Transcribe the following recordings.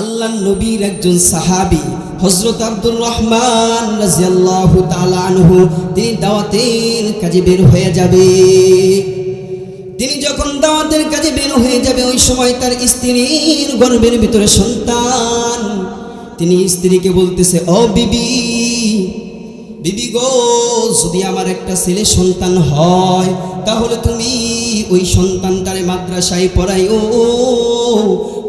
আল্লাহ নবীর একজন সাহাবি হজরত আব্দুর রহমান তিনি দাওয়াতের কাজে বের হয়ে যাবে। তিনি যখন দাওয়াতের কাজে বের হয়ে যাবে, ওই সময় তার স্ত্রীর গর্ভের ভিতরে সন্তান। তিনি স্ত্রীকে বলতেছে, ও বিবি বিবি গো, যদি আমার একটা ছেলে সন্তান হয়, তাহলে তুমি ওই সন্তানটারে মাদ্রাসায় পড়াইও।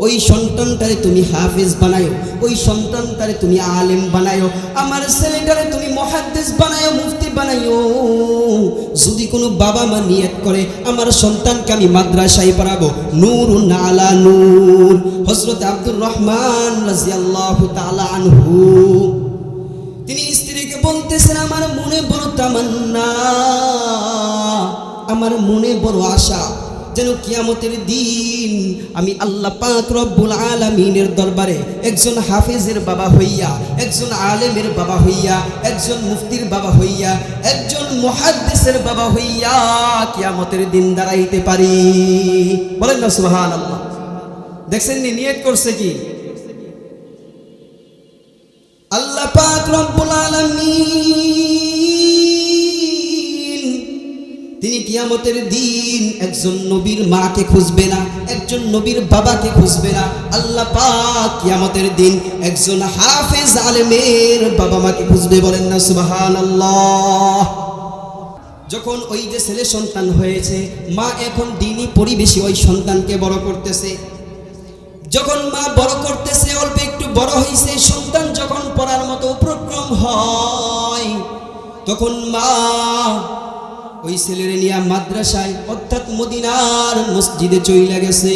ওই সন্তানটারে তুমি হাফেজ বানায়ো ওই সন্তানটারে তুমি আলেম বানায়ো আমার ছেলেটারে তুমি মহাদ্দেশ বানায়ো মুফতি বানায়ো যদি কোনো বাবা মা নিয়ত করে, আমার সন্তানকে আমি মাদ্রাসায় পড়াবো। নূর নালা নূর। হজরত আব্দুর রহমান রাজিয়াল্লাহু তাআলা আনহু। তিনি বলতেছেন, আমার মনে বড় তামান্না, আমার মনে বড় আশা যেন কিয়ামতের দিন আমি আল্লাহ পাক রব্বুল আলামিনের দরবারে একজন হাফেজের বাবা হইয়া, একজন আলেমের বাবা হইয়া, একজন মুফতির বাবা হইয়া, একজন মুহাদ্দিসের বাবা হইয়া কিয়ামতের দিন দাঁড়াইতে পারি। বলেন না, সুবহানাল্লাহ। দেখছেন নি, নিয়ত করছে কি? আল্লাহ পাক রব্বুল আলামিন। তিনি কিয়ামতের দিন একজন নবীর মাকে খুঁজবে না, একজন নবীর বাবাকে খুঁজবে না। আল্লাহ পাক কিয়ামতের দিন একজন হাফেজ আলেমের বাবা মাকে খুঁজবে বলেন না, সুবহানাল্লাহ। যখন ওই যে ছেলে সন্তান হয়েছে, মা এখন দিনই পরিবেশে ওই সন্তানকে বড় করতেছে। যখন মা বড় করতেছে, অল্প বড় হয়েছে সন্তান যখন পড়ার মতো উপক্রম হয়, তখন মা ওই ছেলের নিয়ে মাদ্রাসায়, অর্থাৎ মদিনার মসজিদে চইলা গেছে।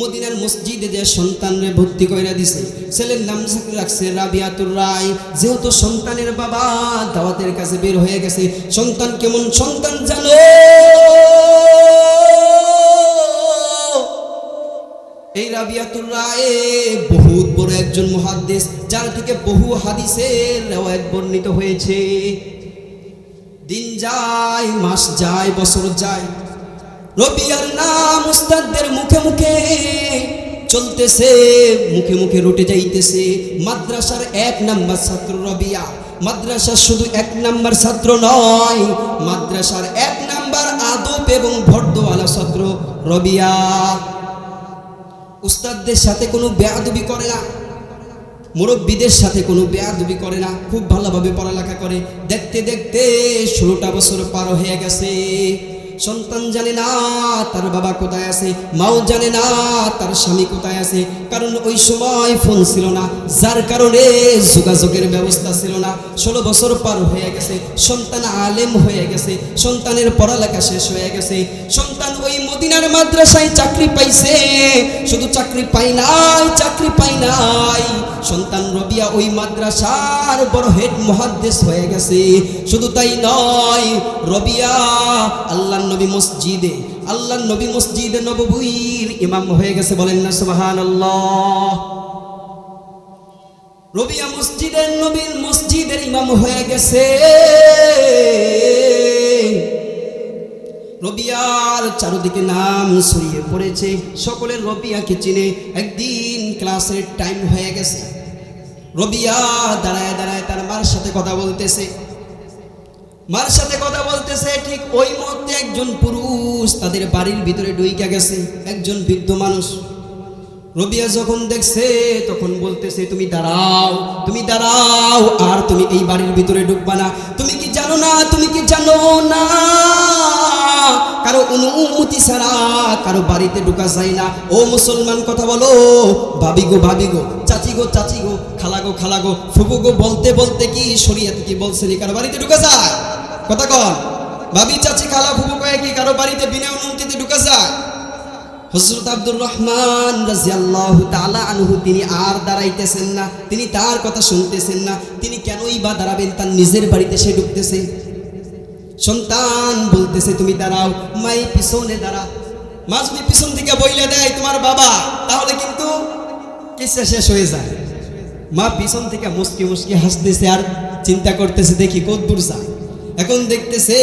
মদিনার মসজিদে যে সন্তানরে ভর্তি কইরা দিছে, ছেলের নাম রাখছে রাবিয়াতুর রায়। যেহেতু সন্তানের বাবা দাওয়াতের কাছে বের হয়ে গেছে, সন্তান কেমন সন্তান জানো? এই রাবিয়াতুর রায়ে বহুত বড় একজন মুহাদ্দিস, যার থেকে বহু হাদিসের রেওয়ায়াত বর্ণিত হয়েছে। দিন যায়, মাস যায়, বছর যায়। রবিয়ার নাম উস্তাদদের মুখে মুখে চলতেছে, মুখে মুখে রুটে যাইতেছে। মাদ্রাসার এক নাম্বার ছাত্র রবিয়া। মাদ্রাসার শুধু এক নাম্বার ছাত্র নয়, মাদ্রাসার এক নাম্বার আদব এবং ভর্দওয়ালা ছাত্র রবিয়া। উস্তাদদের সাথে কোনো বেয়াদবি করে না। মুরব্বীদের সাথে কোনো বেয়াদবি করে না। খুব ভালোভাবে পড়ালেখা করে। দেখতে দেখতে ষোলোটা বছর পার হয়ে গেছে। সন্তান জানে না, তার বাবা কোথায় আছে, মাও জানে না, তার স্বামী কোথায় আছে। কারণ ওই সময় ফোন ছিল না, যার কারণে যোগাযোগের ব্যবস্থা ছিল না। ষোলো বছর পার হয়ে গেছে, সন্তান আলেম হয়ে গেছে, সন্তানের পড়ালেখা শেষ হয়ে গেছে। সন্তান ওই মদিনার মাদ্রাসায় চাকরি পাইছে, শুধু চাকরি পাই নাই, চাকরি পাই নাই। সন্তান রবিয়া ওই মাদ্রাসার বড় হেড মহাদ্দেশ হয়ে গেছে। শুধু তাই নয়, রবিয়া আল্লাহ নবী মসজিদে আল্লাহ নবী মসজিদে নববুইর ইমাম হয়ে গেছে বলেন না, সুবহানাল্লাহ। রবিয়া মসজিদের নবীর মসজিদের ইমাম হয়ে গেছে। রবিয়ার চারদিকে নাম ছড়িয়ে পড়েছে, সকলের রবিয়াকে চিনে একদিন ক্লাসের টাইম হয়ে গেছে। রবিয়া দাঁড়ায় দাঁড়ায় তার মার সাথে কথা বলতেছে। মার সাথে কথা বলতেছে, ঠিক ওই মুহূর্তে একজন পুরুষ তাদের বাড়ির ভিতরে ডুইকা গেছে, একজন বৃদ্ধ মানুষ। রবিয়া যখন দেখছে, তখন বলতেছে, তুমি দাঁড়াও তুমি দাঁড়াও, আর তুমি এই বাড়ির ভিতরে ঢুকবা না। তুমি কি জানো না, তুমি কি জানো না? কারও অনুমতি ছাড়া কারও বাড়িতে ঢুকা যায় না। ও মুসলমান, কথা বলো। ভাবি গো ভাবি গো, চাচি গো চাচি গো, খালা গো খালা গো ফুবু গো, বলতে বলতে কি শরিয়াতে কি বলছে কারও বাড়িতে ঢুকা যায়? কথা কন। ভাবি, চাচি, খালা ফুবু কয়ে কি কারও বাড়িতে বিনা অনুমতিতে ঢুকা যায়। হজরত আব্দুর রহমান রাজিয়াল্লাহু তাআলা আনহু, তিনি আর দাঁড়াইতেছেন না, তিনি তার কথা শুনতেছেন না, তিনি কেনই বা দাঁড়াবেন তার নিজের বাড়িতে সে ঢুকতেছে? সন্তান বলতেছে, তুমি দাঁড়াও, মাই পিছনে দাঁড়া। মা যদি পিছন থেকে বইলে দেয়, তোমার বাবা। তাহলে কিন্তু কিসা শেষ হয়ে যায়। মা পিছন থেকে মুসকি মুসকি হাসতেছে আর চিন্তা করতেছে, দেখি কত দূর যায়? এখন দেখতেছে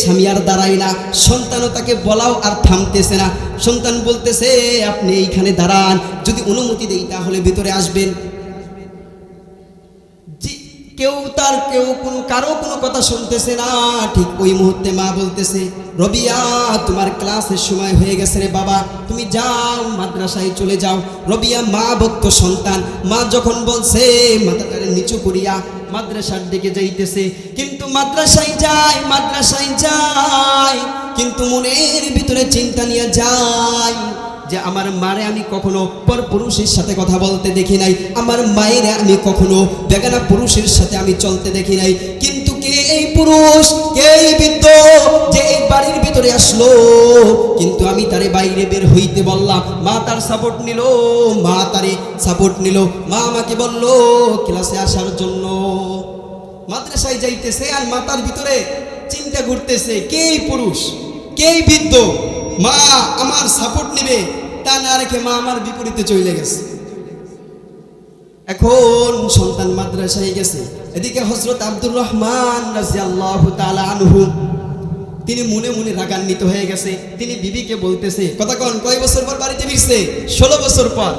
স্বামী আর দাঁড়াই না। সন্তানও তাকে বলাও আর থামতেছে না। সন্তান বলতেছে, আপনি এইখানে দাঁড়ান। যদি অনুমতি দেই তাহলে ভিতরে আসবেন। কেউ তার কেউ কোনো কারও কোনো কথা শুনতেছে না। ঠিক ওই মুহূর্তে মা বলতেছে, রবিয়া, তোমার ক্লাসের সময় হয়ে গেছে রে বাবা। তুমি যাও, মাদ্রাসায় চলে যাও। রবিয়া, মা ভক্ত সন্তান। মা যখন বলছে, মাথাটারে নিচু করিয়া মাদ্রাসার দিকে যাইতেছে। কিন্তু মাদ্রাসায় যায় মাদ্রাসায় যায়। কিন্তু মনের ভিতরে চিন্তা নিয়ে যায়। যে আমার মারে আমি কখনো পর পুরুষের সাথে কথা বলতে দেখি নাই। আমার মায়ের আমি কখনো বেগানা পুরুষের সাথে আমি চলতে দেখি নাই। কিন্তু কে এই পুরুষ? কে এই বৃদ্ধ? যে এই বাড়ির ভিতরে আসলো। কিন্তু আমি তারে বাইরে বের হইতে বললাম, মা তার সাপোর্ট নিল, মা তারে সাপোর্ট নিল। মা আমাকে বলল, ক্লাসে আসার জন্য মাদ্রাসায় যাইতেছে আর মাতার ভিতরে চিন্তা ঘুরতেছে, কে এই পুরুষ? কে বৃদ্ধ? মা আমার সাপোর্ট নিবে তা না রেখে মা আমার বিপরীতে চলে গেছে। এখন সন্তান মাদ্রাসায় গেছে। এদিকে হজরত আব্দুর রহমান তিনি মনে মনে রাগান্বিত হয়ে গেছে। তিনি বিবিকে বলতেছে, কথা কন, কয় বছর পর বাড়িতে ফিরছে? ষোলো বছর পর।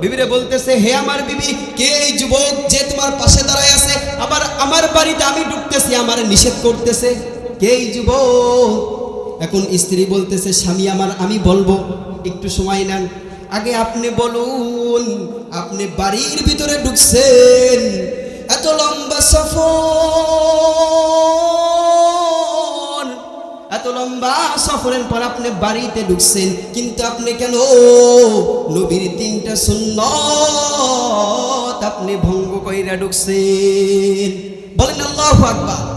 বিবিরে বলতেছে, হে আমার বিবি, কে এই যুবক যে তোমার পাশে দাঁড়ায় আছে? আবার আমার বাড়িতে আমি ঢুকতেছি, আমার নিষেধ করতেছে। কে এই যুবক? এখন স্ত্রী বলতেছে, স্বামী আমার, আমি বলব। একটু সময় নেন। আগে আপনি বলুন, আপনি বাড়ির ভিতরে ঢুকছেন। এত লম্বা সফর। এত লম্বা সফরের পর আপনি বাড়িতে ঢুকছেন, কিন্তু আপনি কেন? নবীর তিনটা সুন্নত আপনি ভঙ্গ কইরা ঢুকছেন। বলেন আল্লাহু আকবার।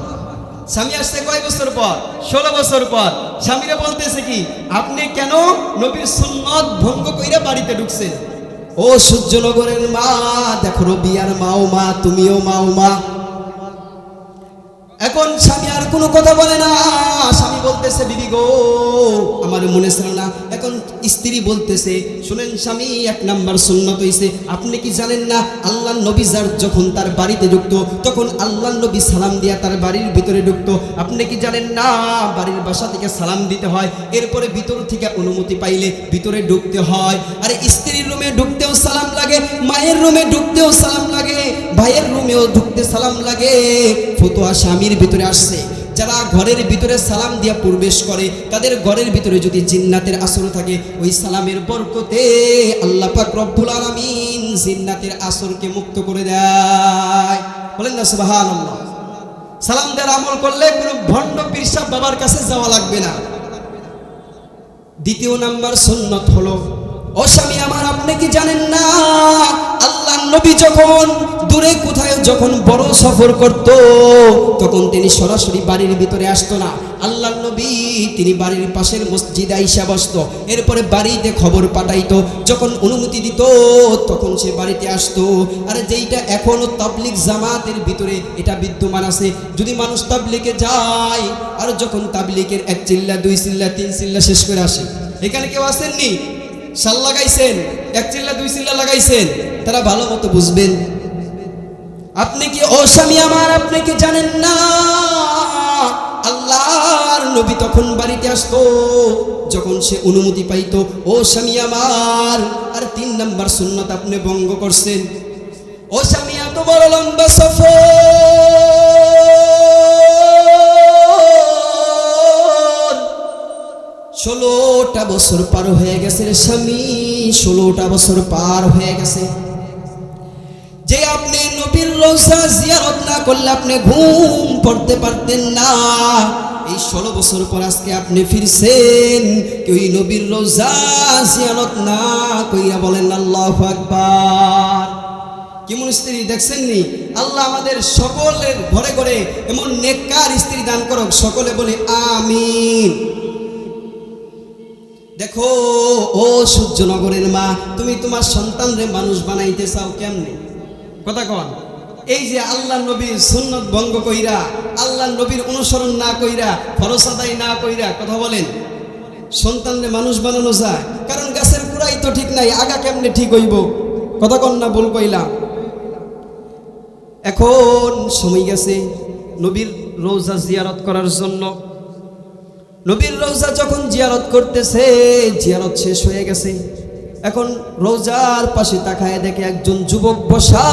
স্বামী আসছে কয় বছর পর? ষোলো বছর পর। স্বামীরা বলতেছে কি, আপনি কেন নবীর সুন্নত ভঙ্গ কইরা বাড়িতে ঢুকছে ও সূর্যনগরের মা, দেখো আর মাও মা, তুমিও মাও মা। এখন স্বামী আর কোনো কথা বলে না। বলতেছে, বিবি গো, আমার মনে ছিল না। এখন স্ত্রী বলতেছে, শুনেন স্বামী, এক নাম্বার সুন্নত হইছে, আপনি কি জানেন না, আল্লাহ নবী যার যখন তার বাড়িতে ঢুকতো তখন আল্লাহ নবী সালাম দিয়া তার বাড়ির ভিতরে ঢুকতো আপনি কি জানেন না, বাড়ির বাসা থেকে সালাম দিতে হয়, এরপরে ভিতর থেকে অনুমতি পাইলে ভিতরে ঢুকতে হয়। আরে স্ত্রীর রুমে ঢুকতেও সালাম লাগে, মায়ের রুমে ঢুকতেও সালাম লাগে, ভাইয়ের রুমেও ঢুকতে সালাম লাগে। ফতুয়া স্বামীর ভিতরে আসছে। যারা ঘরের ভিতরে সালাম দিয়া প্রবেশ করে, তাদের ঘরের ভিতরে যদি জিন্নাতের আসর থাকে, ওই সালামের বরকতে আল্লাহ পাক রব্বুল আলামিন জিন্নাতের আসরকে মুক্ত করে দেয়। বলেন না, সুবহানাল্লাহ। সালাম দেওয়ার আমল করলে কোনো ভণ্ড পিরসাব বাবার কাছে যাওয়া লাগবে না। দ্বিতীয় নাম্বার সুন্নত হলো ও আমার আপনি কি জানেন না? আল্লাহ নবী যখন দূরে কোথায় যখন বড় সফর করত, তখন তিনি সরাসরি বাড়ির ভিতরে আসতো না। আল্লাহ নবী তিনি বাড়ির পাশের মসজিদে আইসা বসত, এরপরে বাড়িতে খবর পাঠাইতো। যখন অনুমতি দিত, তখন সে বাড়িতে আসতো। আরে, যেইটা এখনও তাবলিক জামাতের ভিতরে, এটা বিদ্যমান আছে। যদি মানুষ তাবলিকে যায়, আর যখন তাবলিকের এক চিল্লা, দুই চিল্লা, তিন চিল্লা শেষ করে আসে, এখানে কেউ আসেননি? শাল লাগাইছেন, এক চিল্লা, দুই চিল্লা লাগাইছেন, তারা ভালো মতো বুঝবেন। আপনি কি ও আমার? আপনি কি জানেন না? আল্লাহর নবী তখন বাড়িতে আসতো, যখন সে অনুমতি পাইতো ও স্বামী আমার। আর তিন নাম্বার সুন্নত আপনি ভঙ্গ করছেন। ও স্বামী এত বড় লম্বা সফর। ষোলোটা বছর পার হয়ে গেছে রে স্বামী, ষোলোটা বছর পার হয়ে গেছে। যে আপনি নবীর রোজা জিয়ারত না করলে আপনি ঘুম পড়তে পারতেন না। এই ষোলো বছর পর আজকে আপনি ফিরছেন কেউ নবীর রোজা জিয়ারত না কইরা বলেন আল্লাহ আকবার। কেমন স্ত্রী দেখছেন নি? আল্লাহ আমাদের সকলের ঘরে ঘরে এমন নেককার স্ত্রী দান করক, সকলে বলে আমিন। দেখো ও সূর্য সূর্যনগরের মা তুমি তোমার সন্তানরে মানুষ বানাইতে চাও কেমনে? কথা কন। এই যে আল্লাহ নবীর সুন্নত ভঙ্গ কইরা আল্লাহ নবীর অনুসরণ না কইরা ফরসাদাই না কইরা কথা বলেন। সন্তানরে মানুষ বানানো যায় কারণ গাছের গোড়াই তো ঠিক নাই আগা কেমনে ঠিক হইব? কথা কন না বল কইলাম। এখন সময় গেছে নবীর রোজা জিয়ারত করার জন্য। নবীর রোজা যখন জিয়ারত করতেছে, জিয়ারত শেষ হয়ে গেছে। এখন রোজার পাশে তাকায় দেখে একজন যুবক বসা।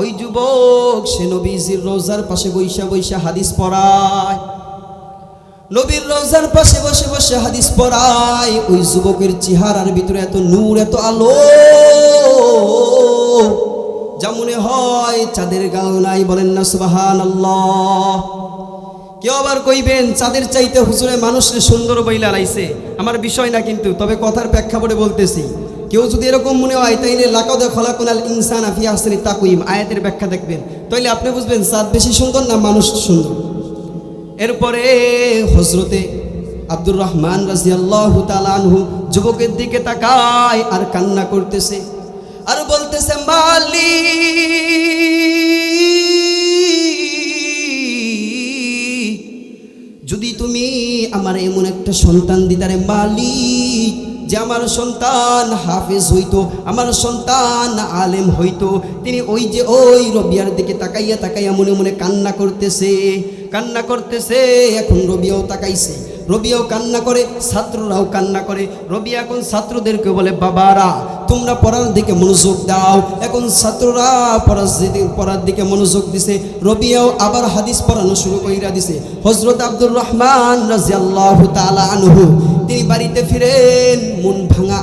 ওই যুবক, সে নবীজির রোজার পাশে বৈশা বৈশা হাদিস পড়ায়। নবীর রোজার পাশে বসে বসে হাদিস পড়ায়। ওই যুবকের চেহারার ভিতরে এত নূর, এত আলো। যা মনে হয় চাঁদের গাও নাই, বলেন না সুবাহান আল্লাহ কেউ আবার কইবেন, চাঁদের চাইতে হুজুরে মানুষের সুন্দর বইলা লাইছে। আমার বিষয় না কিন্তু, তবে কথার প্রেক্ষাপটে বলতেছি। কেউ যদি এরকম মনে হয়, তাইলে লাকাদে খলাকুনাল ইনসান আফি আসরি তাকুইম আয়াতের ব্যাখ্যা দেখবেন। তাইলে আপনি বুঝবেন, চাঁদ বেশি সুন্দর না মানুষ সুন্দর। এরপরে হজরতে আব্দুর রহমান রাজিয়াল্লাহ যুবকের দিকে তাকায় আর কান্না করতেছে। আর বলতেছে, মালিক আমার এমন একটা সন্তান দিতারে মালিক যে আমার সন্তান হাফেজ হইতো, আমার সন্তান আলেম হইতো। তিনি ওই যে ওই রবিয়ার দিকে তাকাইয়া তাকাইয়া মনে মনে কান্না করতেছে কান্না করতেছে, এখন রবিয়াও তাকাইছে। রবিয়াও কান্না করে, ছাত্ররাও কান্না করে। রবি এখন ছাত্রদেরকে বলে, বাবারা, তোমরা পড়ার দিকে মনোযোগ দাও। এখন ছাত্ররা পড়ার পড়ার দিকে মনোযোগ দিছে। রবিয়াও আবার হাদিস পড়ানো শুরু কইরা দিছে। হজরত আব্দুর রহমান রাজিয়াল্লাহ তালা আনহু, তিনি বাড়িতে ফিরেন, মন ভাঙা।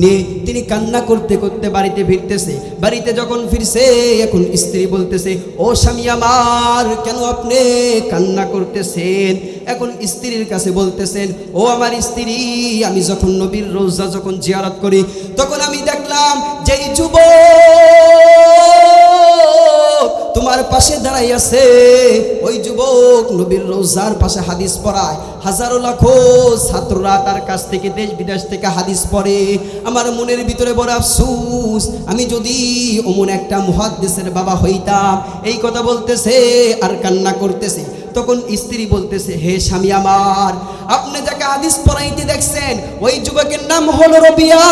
নিয়ে তিনি কান্না করতে করতে বাড়িতে ফিরতেছে। বাড়িতে যখন ফিরছে, এখন স্ত্রী বলতেছে, ও স্বামী আমার, কেন আপনি কান্না করতেছেন? এখন স্ত্রীর কাছে বলতেছেন, ও আমার স্ত্রী, আমি যখন নবীর রোজা যখন জিয়ারত করি, তখন আমি দেখলাম যে যুবক তোমার পাশে দাঁড়াই আছে। ওই যুবক নবীর রোজার পাশে হাদিস পড়ায়। হাজারো লাখো ছাত্ররা তার কাছ থেকে দেশ বিদেশ থেকে হাদিস পড়ে। আমার মনের ভিতরে বড় আফসুস। আমি যদি অমন একটা মহাদ্দেশের বাবা হইতাম, এই কথা বলতেছে আর কান্না করতেছে। তখন স্ত্রী বলতেছে, হে স্বামী আমার, আপনি যাকে হাদিস পড়াইতে দেখছেন, ওই যুবকের নাম হলো রবিয়া।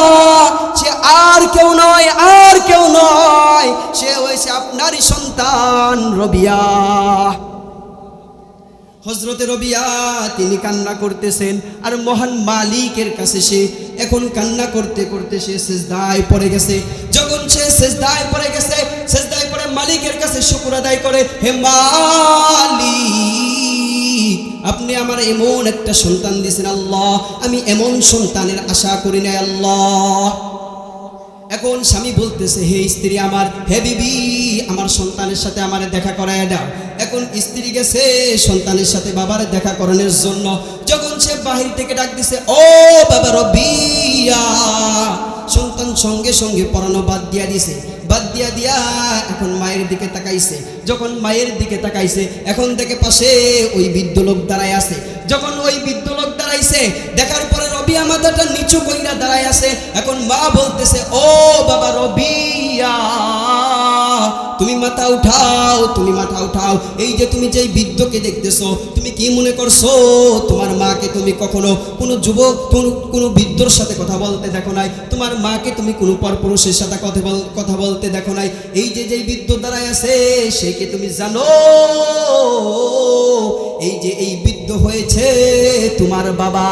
সে আর কেউ নয়, আর কেউ নয়, সে হয়েছে আপনারই সন্তান রবিয়া। হজরতে রবিয়া, তিনি কান্না করতেছেন, আর মহান মালিকের কাছে সে এখন কান্না করতে করতে সে সেজদায় পড়ে গেছে। যখন সে সেজদায় পড়ে গেছে, সেজদায় পড়ে মালিকের কাছে শুকুর আদায় করে, হে মালিক আপনি আমার এমন একটা সন্তান দিয়েছেন, আল্লাহ। আমি এমন সন্তানের আশা করি না আল্লাহ। এখন স্বামী বলতেছে, হে স্ত্রী আমার, হে বিবি, আমার সন্তানের সাথে আমার দেখা করায় দাও। এখন স্ত্রী গেছে সন্তানের সাথে বাবার দেখা করানোর জন্য। যখন সে বাহির থেকে ডাক দিছে, ও বাবা রবিয়া সন্তান সঙ্গে সঙ্গে পড়ানো বাদ দিয়া দিছে। বাদ দিয়া দিয়া এখন মায়ের দিকে তাকাইছে। যখন মায়ের দিকে তাকাইছে, এখন থেকে পাশে ওই বৃদ্ধ লোক দাঁড়ায় আছে। যখন ওই বৃদ্ধ লোক দাঁড়াইছে, দেখার পরে রবিয়া মাথাটা নিচু কইরা দাঁড়ায় আছে। এখন মা বলতেছে, ও বাবা রবিয়া। তুমি মাথা উঠাও, তুমি মাথা উঠাও। এই যে তুমি যেই বৃদ্ধকে দেখতেছো, তুমি কি মনে করছ? তোমার মাকে তুমি কখনো কোনো যুবক, কোনো বৃদ্ধর সাথে কথা বলতে দেখো নাই? তোমার মাকে তুমি কোনো পরপুরুষের সাথে কথা বল, কথা বলতে দেখো নাই? এই যে যেই বৃদ্ধ দাঁড়ায় আছে, সে কি তুমি জানো? এই যে এই বৃদ্ধ হয়েছে তোমার বাবা।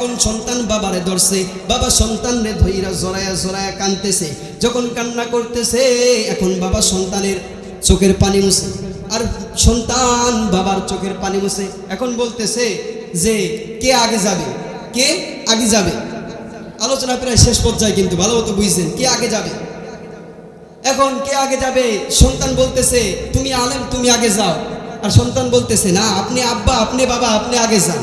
এখন সন্তান বাবারে ধরছে, বাবা সন্তানরে ধইরা জড়ায়া জড়ায়া কানতেছে যখন কান্না করতেছে, এখন বাবা সন্তানের চোখের পানি মুছে। আর সন্তান বাবার চোখের পানি মুছে। এখন বলতেছে যে, কে আগে যাবে? কে আগে যাবে? আলোচনা প্রায় শেষ পর্যায়ে কিন্তু ভালো মতো বুঝছেন, কে আগে যাবে? এখন কে আগে যাবে? সন্তান বলতেছে, তুমি আলেম, তুমি আগে যাও। আর সন্তান বলতেছে, না, আপনি আব্বা, আপনি বাবা, আপনি আগে যান।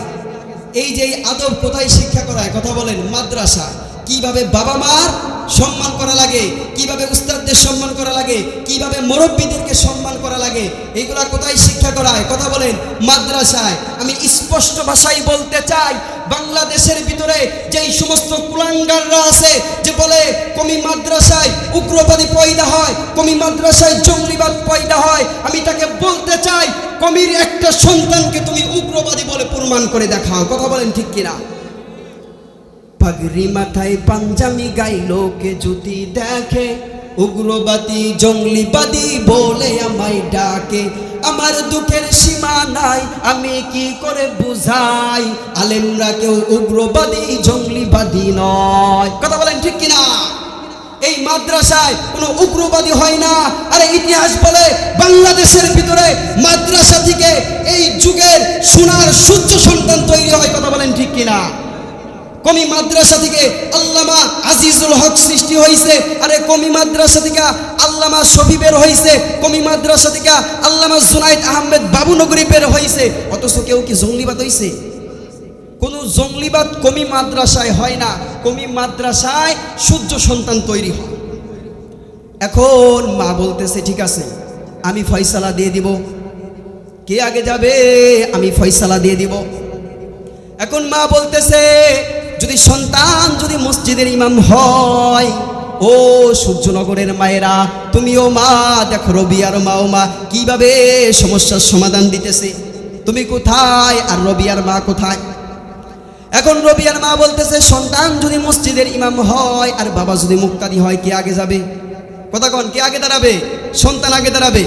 এই যে আদব কোথায় শিক্ষা করায়? কথা বলেন, মাদ্রাসা। কীভাবে বাবা মার সম্মান করা লাগে? কীভাবে উস্তাদদের সম্মান করা লাগে? কীভাবে মুরব্বীদেরকে সম্মান করা লাগে? এইগুলা কোথায় শিক্ষা করায়? কথা বলেন, মাদ্রাসায়। আমি স্পষ্ট ভাষায় বলতে চাই, বাংলাদেশের ভিতরে যেই সমস্ত কুলাঙ্গাররা আছে, যে বলে, কমি মাদ্রাসায় উগ্রবাদী পয়দা হয়, কমি মাদ্রাসায় জঙ্গলিবাদ পয়দা হয়, আমি তাকে বলতে চাই, কমির একটা সন্তানকে তুমি বলে প্রমাণ করে দেখাও, কথা বলেন ঠিক কিনা? পাগড়ি মাথায় পাঞ্জামি গাই, লোকে জুতি দেখে, উগ্রবাদী, জঙ্গলিবাদী বলে আমায় ডাকে। আমার দুঃখের সীমা নাই, আমি কি করে বুঝাই? আলেমরা কেউ উগ্রবাদী, জঙ্গলিবাদী নয়। কথা বলেন ঠিক কিনা? এই মাদ্রাসায় কোনো উগ্রবাদী হয় না। আরে ইতিহাস বলে, বাংলাদেশের ভিতরে মাদ্রাসা থেকে সোনার সূর্য সন্তান তৈরি হয়, কথা বলেন ঠিক কিনা? কমি মাদ্রাসা থেকে আল্লামা আজিজুল হক সৃষ্টি হয়েছে আরে কমি মাদ্রাসা থেকে আল্লামা শফি বের হয়েছে কমি মাদ্রাসা থেকে আল্লামা জুনাইদ আহমেদ বাবুনগরী বের হয়েছে অথচ কেউ কি জঙ্গলিবাদ হয়েছে কোনো জঙ্গলিবাদ কমি মাদ্রাসায় হয় না, কমি মাদ্রাসায় সূর্য সন্তান তৈরি হয়। এখন মা বলতেছে, ঠিক আছে, আমি ফয়সালা দিয়ে দিব। কে আগে যাবে? আমি ফয়সালা দিয়ে দিব। এখন মা বলতেছে, যদি সন্তান যদি মসজিদের ইমাম হয়, ও সূর্যনগরের মায়েরা, তুমিও মা, দেখো রবি আর মা ও মা কীভাবে সমস্যার সমাধান দিতেছে। তুমি কোথায় আর রবি আর মা কোথায়? এখন রবিয়ার মা বলতেছে, সন্তান যদি মসজিদের ইমাম হয় আর বাবা যদি মুক্তাদি হয়, কে আগে যাবে? কথা কন, কে আগে দাঁড়াবে? সন্তান আগে দাঁড়াবে?